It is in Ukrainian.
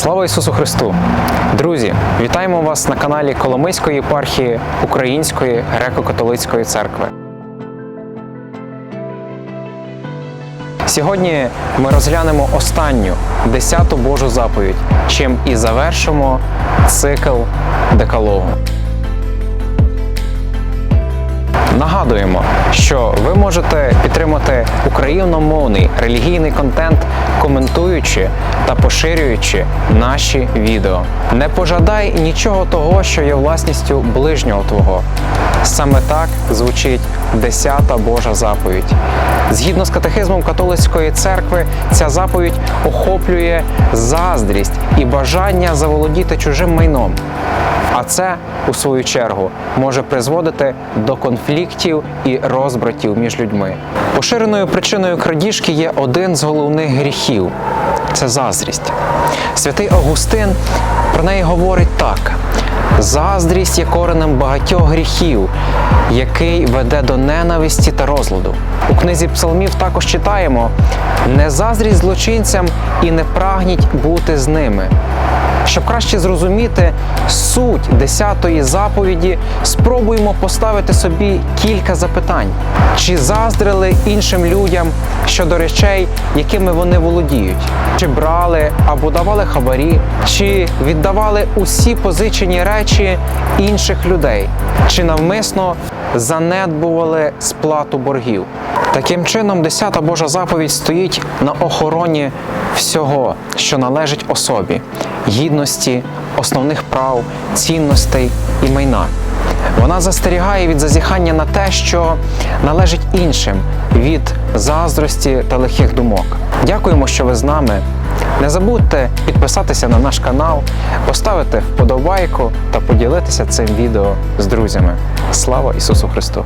Слава Ісусу Христу! Друзі, вітаємо вас на каналі Коломийської єпархії Української греко-католицької церкви. Сьогодні ми розглянемо останню десяту Божу заповідь, чим і завершимо цикл декалогу. Нагадуємо, що ви можете підтримати україномовний релігійний контент, коментуючи та поширюючи наші відео. Не пожадай нічого того, що є власністю ближнього твого. Саме так звучить десята Божа заповідь. Згідно з катехизмом католицької церкви, ця заповідь охоплює заздрість і бажання заволодіти чужим майном. А це, у свою чергу, може призводити до конфліктів і розбратів між людьми. Поширеною причиною крадіжки є один з головних гріхів це заздрість. Святий Августин про неї говорить так: заздрість є коренем багатьох гріхів, який веде до ненависті та розладу. У книзі псалмів також читаємо: не заздріть злочинцям і не прагніть бути з ними. Щоб краще зрозуміти суть десятої заповіді, спробуємо поставити собі кілька запитань: чи заздрили іншим людям щодо речей, якими вони володіють, чи брали або давали хабарі, чи віддавали усі позичені речі інших людей, чи навмисно занедбували сплату боргів. Таким чином, десята Божа заповідь стоїть на охороні всього, що належить особі, гідності, основних прав, цінностей і майна. Вона застерігає від зазіхання на те, що належить іншим, від заздрості та лихих думок. Дякуємо, що ви з нами. Не забудьте підписатися на наш канал, поставити вподобайку та поділитися цим відео з друзями. Слава Ісусу Христу!